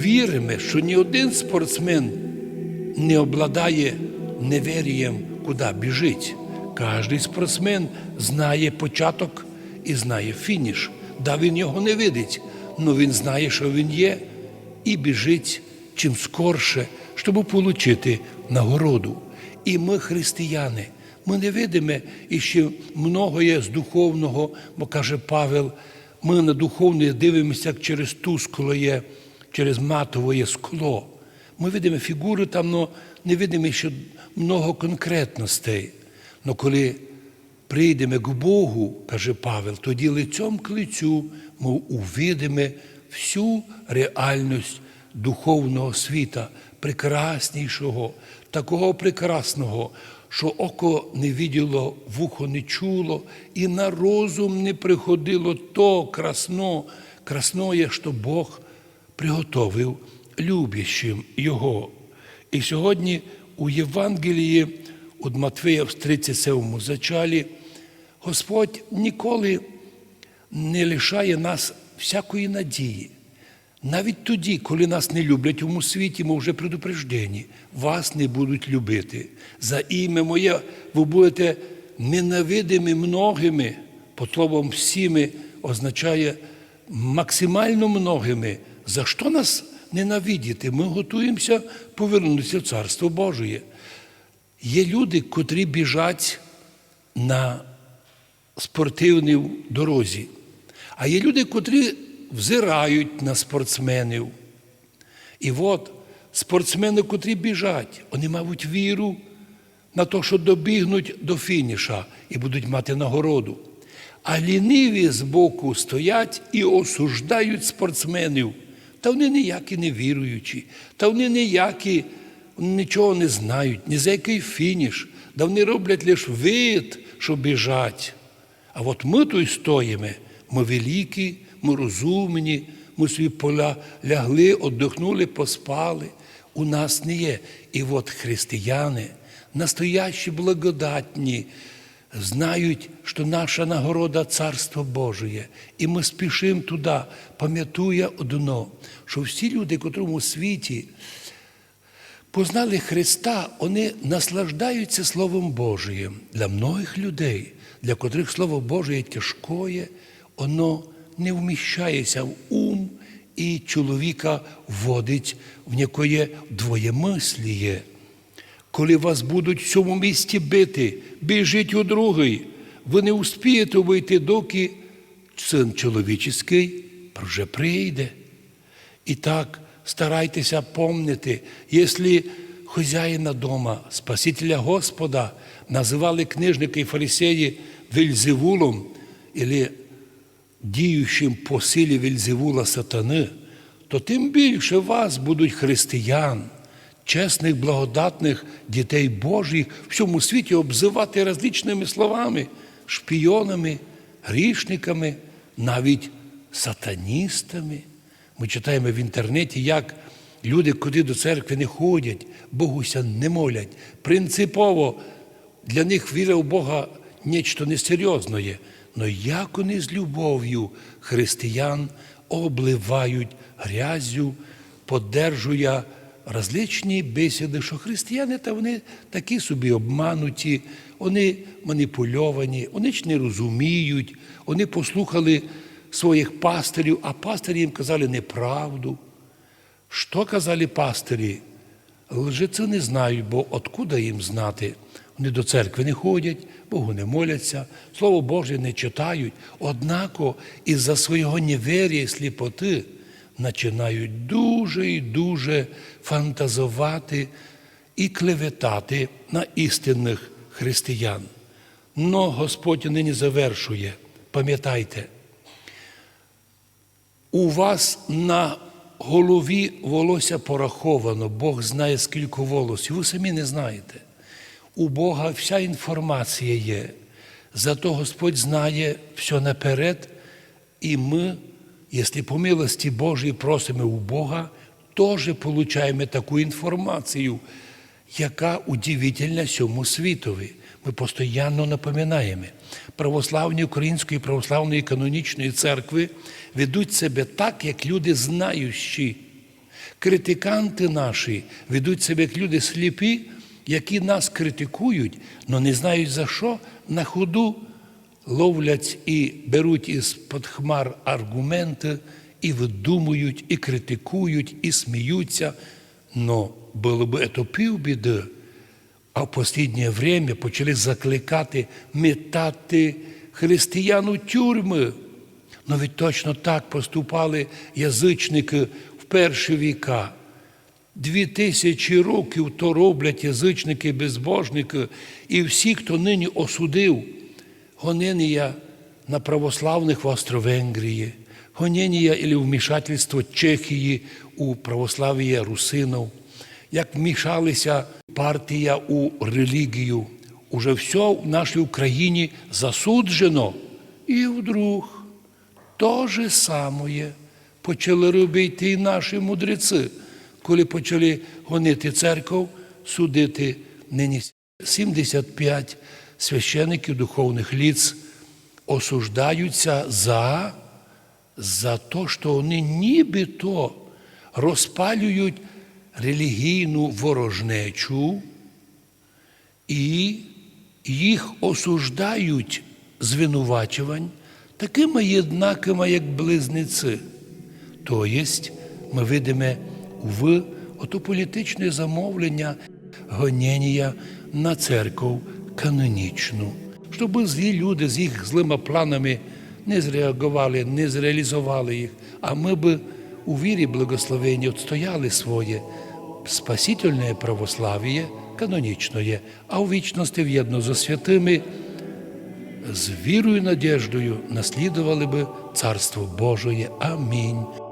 Віримо, що ні один спортсмен не обладає неверієм, куди біжить. Кожний спортсмен знає початок і знає фініш. Да він його не видить, але він знає, що він є, і біжить чим скорше, щоб отримати нагороду. І ми, християни, ми не видимо і ще многоє з духовного, бо каже Павел, ми на духовне дивимося як через тускло є, через матове скло. Ми видимо фігури там, але не видимо ще много конкретностей. Но коли прийдемо к Богу, каже Павел, тоді лицем к лицю ми увидимо всю реальність духовного світа, прекраснішого, такого прекрасного, що око не виділо, вухо не чуло, і на розум не приходило то красно, красное, що Бог приготовив любящим Його. І сьогодні у Євангелії від Матвея в 37 зачалі Господь ніколи не лишає нас всякої надії. Навіть тоді, коли нас не люблять у світі, ми вже предупреждені, вас не будуть любити. За ім'я моє ви будете ненавидими многими, по словом всіми означає максимально многими. За що нас ненавидіти? Ми готуємося повернутися в Царство Божє. Є люди, котрі біжать на спортивній дорозі, а є люди, котрі взирають на спортсменів. І от спортсмени, котрі біжать, вони мають віру на те, що добігнуть до фініша і будуть мати нагороду. А ліниві збоку стоять і осуждають спортсменів. Та вони ніякі не віруючі, та вони ніякі нічого не знають, ні за який фініш, да вони роблять лише вид, що біжать. А от ми тут стоїмо, ми великі, ми розумні, ми собі поля лягли, віддихнули, поспали. У нас не є. І от християни, настоящі благодатні, знають, що наша нагорода Царство Божє. І ми спішимо туди, пам'ятує одно, що всі люди, котрому світі познали Христа, вони наслаждаються Словом Божиєм. Для многих людей, для котрих Слово Боже тяжкое, воно не вміщається в ум і чоловіка вводить в некоє двоємисліє. Коли вас будуть в цьому місті бити, біжіть у другий, ви не успієте вийти, доки син чоловічий вже прийде. І так старайтеся помнити, якщо хазяїна дома, Спасителя Господа, називали книжники і фарисеї Вельзевулом, або діючим по силі Вельзевула сатани, то тим більше вас будуть християн, чесних, благодатних дітей Божих в всьому світі обзивати различними словами, шпійонами, грішниками, навіть сатаністами. Ми читаємо в інтернеті, як люди, куди до церкви не ходять, Богуся не молять. Принципово для них віра в Бога нечто несерйозне. Но як вони з любов'ю християн обливають грязю, подержує различні бесіди, що християни та вони такі собі обмануті, вони маніпульовані, вони ж не розуміють, вони послухали своїх пастирів, а пастирі їм казали неправду. Що казали пастирі? Лжеці не знають, бо откуда їм знати? Вони до церкви не ходять, Богу не моляться, Слово Боже не читають. Однако із-за свого невір'я і сліпоти починають дуже і дуже фантазувати і клеветати на істинних християн. Но Господь нині завершує. Пам'ятайте, у вас на голові волосся пораховано, Бог знає, скільки волосів, ви самі не знаєте. У Бога вся інформація є. Зато Господь знає все наперед, і ми, якщо по милості Божій просимо у Бога, теж отримуємо таку інформацію, яка удивительна всьому світові. Ми постійно напоминаємо. Православні Української православної канонічної церкви ведуть себе так, як люди знаючі. Критиканти наші ведуть себе як люди сліпі, які нас критикують, але не знають за що, на ходу ловлять і беруть із-під хмар аргументи, і видумують, і критикують, і сміються. Но було б це півбіди, а в останнє время почали закликати метати християн у тюрми. Ведь точно так поступали язичники в перші віка. Дві тисячі років то роблять язичники, безбожники, і всі, хто нині осудив гонення на православних в Австро-Венгрії, гонення і вмішательство Чехії у православ'я русинов, як вмішалися партія у релігію. Уже все в нашій Україні засуджено. І вдруг то же самое почали робити і наші мудреці, коли почали гонити церков, судити нині 75 священиків духовних ліц осуждаються за, за те, що вони нібито розпалюють релігійну ворожнечу і їх осуждають звинувачувань такими єднакими, як близнеці. То єсть, ми видимо в ото політичне замовлення гонення на церкву канонічну, щоб злі люди з їх злими планами не зреагували, не зреалізували їх, а ми би у вірі благословенні отстояли своє спасительне православ'я канонічне, а у вічності в'єдно зі святими з вірою і надіждою наслідували би Царство Божоє. Амінь.